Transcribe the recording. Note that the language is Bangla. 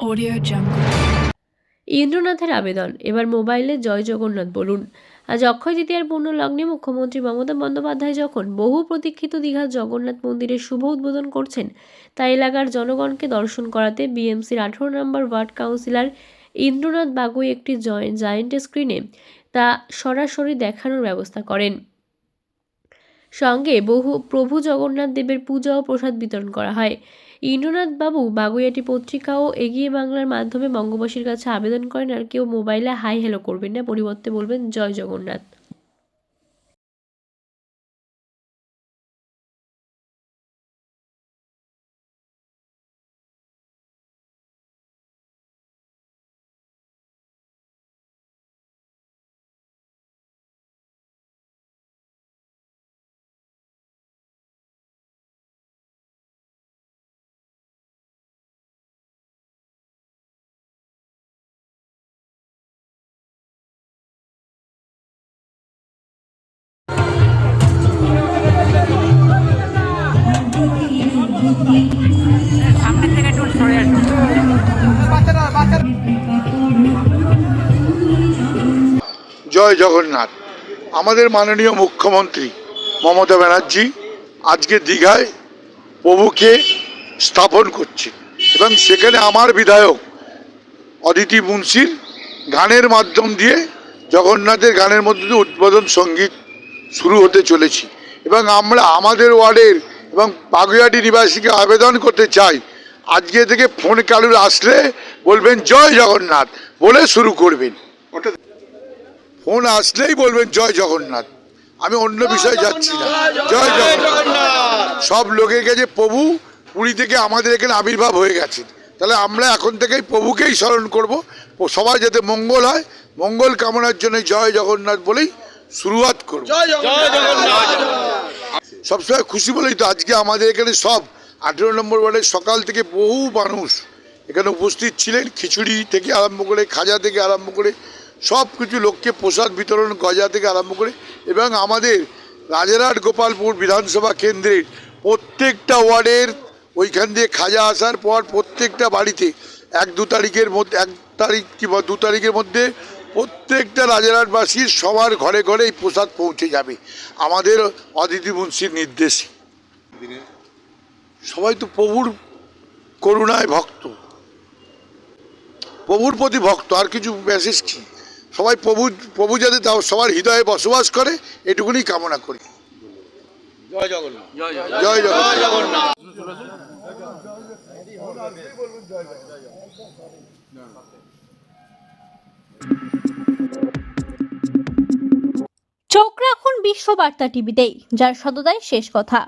Audio Jungle. ইন্দ্রনাথের আবেদন। এবার মোবাইলে জয় জগন্নাথ বলুন। আজ অক্ষয় তৃতীয়ার পূর্ণ লগ্নে মুখ্যমন্ত্রী মমতা বন্দ্যোপাধ্যায় যখন বহু প্রতীক্ষিত দীঘার জগন্নাথ মন্দিরের শুভ উদ্বোধন করছেন, তা এলাকার জনগণকে দর্শন করাতে বিএমসির আঠারো নম্বর ওয়ার্ড কাউন্সিলর ইন্দ্রনাথ বাগুই একটি জয় জায়েন্ট স্ক্রিনে তা সরাসরি দেখানোর ব্যবস্থা করেন। সঙ্গে বহু প্রভু জগন্নাথ দেবের পূজা ও প্রসাদ বিতরণ করা হয়। ইন্দ্রনাথ বাবু বাগুইয়াটি পত্রিকা ও এগিয়ে বাংলার মাধ্যমে বঙ্গবাসীর কাছে আবেদন করেন আর কেউ মোবাইলে হাই হ্যালো করবেন না, পরিবর্তে বলবেন, জয় জগন্নাথ। সামনের থেকে সরে জয় জগন্নাথ। আমাদের মাননীয় মুখ্যমন্ত্রী মমতা ব্যানার্জি আজকে দীঘায় প্রভুকে স্থাপন করছে এবং সেখানে আমার বিধায়ক অদিতি মুন্সির গানের মাধ্যম দিয়ে জগন্নাথের গানের মধ্যে দিয়ে উদ্বোধন সংগীত শুরু হতে চলেছি। এবং আমরা আমাদের ওয়ার্ডের এবং বাগুইয়াটি নিবাসীকে আবেদন করতে চাই। আজকে থেকে ফোন কালুর আসলে বলবেন, জয় জগন্নাথ বলে শুরু করবেন। ফোন আসলেই বলবেন, জয় জগন্নাথ আমি অন্য বিষয়ে যাচ্ছি না। জয় জগন্নাথ। সব লোকের কাছে প্রভু, পুরী থেকে আমাদের এখানে আবির্ভাব হয়ে গেছে। তাহলে আমরা এখন থেকেই প্রভুকেই স্মরণ করব। সবাই যাতে মঙ্গল হয়। মঙ্গল কামনার জন্য জয় জগন্নাথ বলেই শুরুয়াত করব। সবসময় খুশি বলেই তো আজকে আমাদের এখানে সব। আঠেরো নম্বর ওয়ার্ডের সকাল থেকে বহু মানুষ এখানে উপস্থিত ছিলেন, খিচুড়ি থেকে আরম্ভ করে, খাজা থেকে আরম্ভ করে সব কিছু লোককে প্রসাদ বিতরণ, গজা থেকে আরম্ভ করে, এবং আমাদের রাজারহাট গোপালপুর বিধানসভা কেন্দ্রের প্রত্যেকটা ওয়ার্ডের ওইখান দিয়ে খাজা আসার পর প্রত্যেকটা বাড়িতে এক দু তারিখের মধ্যে, এক তারিখ কিংবা দু তারিখের মধ্যে প্রত্যেকটা রাজারহাটবাসীর সবার ঘরে ঘরে এই প্রসাদ পৌঁছে যাবে। আমাদের অদিতি মুন্সির নির্দেশে। সবাই তো প্রভুর করুণায় ভক্ত। প্রভুর প্রতি ভক্ত আর কিছু মেসেজ কি? সবাই প্রভু প্রভু যাতে তাও সবার হৃদয়ে বসবাস করে এটুকুনি কামনা করি। জয় জগন্নাথ। জয় জগন্নাথ। চোখ রাখুন বিশ্ববার্তা টিভিতেই যার সততাই শেষ কথা।